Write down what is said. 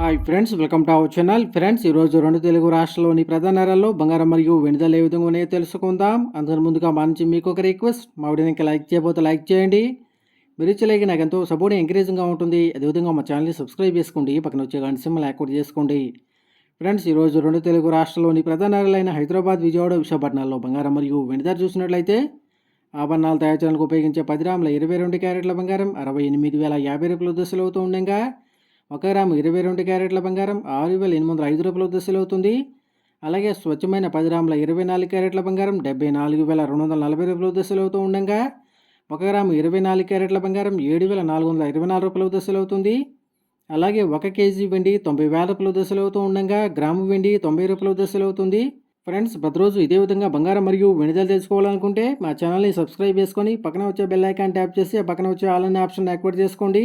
Hi friends welcome to our channel. Friends ఈరోజు రెండు తెలుగు రాష్ట్రాల్లోని ప్రధాన నగరాల్లో బంగారం మరియు వెనుదల ఏ విధంగా ఉన్నాయో తెలుసుకుందాం. అందరి ముందుగా మంచి మీకు ఒక రిక్వెస్ట్. మా వీడియోని ఇంకా లైక్ చేయబోతే లైక్ చేయండి. మీరు ఇచ్చలేక నాకు ఎంతో సపోర్ట్ ఎంకరేజింగ్గా ఉంటుంది. అదేవిధంగా మా ఛానల్ని సబ్స్క్రైబ్ చేసుకోండి. పక్కన వచ్చే గంట సింహల్ యాక్టివేట్ చేసుకోండి. ఫ్రెండ్స్ ఈరోజు రెండు తెలుగు రాష్ట్రాల్లోని ప్రధాన నగరాలైన హైదరాబాద్ విజయవాడ విశాఖపట్నాల్లో బంగారం మరియు వెనుదల చూసినట్లయితే ఆభరణాలు తయారు చేయడానికి ఉపయోగించే పది రాముల ఇరవై రెండు క్యారెట్ల బంగారం అరవై ఎనిమిది వేల యాభై రూపాయల దశలు అవుతూ ఉండగా ఒక గ్రాము ఇరవై రెండు క్యారెట్ల బంగారం ఆరు వేల ఎనిమిది వందల ఐదు రూపాయల దశలు అవుతుంది. అలాగే స్వచ్ఛమైన పది గ్రాముల ఇరవై నాలుగు క్యారెట్ల బంగారం డెబ్బై నాలుగు వేల రెండు వందల నలభై రూపాయల దశలు అవుతూ ఉండగా ఒక గ్రాము ఇరవై నాలుగు క్యారెట్ల బంగారం ఏడు వేల నాలుగు వందల ఇరవై నాలుగు రూపాయల దశలు అవుతుంది. అలాగే ఒక కేజీ వెండి తొంభై వేల రూపాయల దశలు అవుతూ ఉండగా గ్రాము వెండి తొంభై రూపాయల దశలు అవుతుంది. ఫ్రెండ్స్ ప్రతిరోజు ఇదే విధంగా బంగారం మరియు వెనుదలు తెలుసుకోవాలనుకుంటే మా ఛానల్ని సబ్స్క్రైబ్ చేసుకొని పక్కన వచ్చే బెల్ ఐకాన్ ట్యాప్ చేసి పక్కన వచ్చే ఆల్ అనే ఆప్షన్ యాక్టివేట్ చేసుకోండి.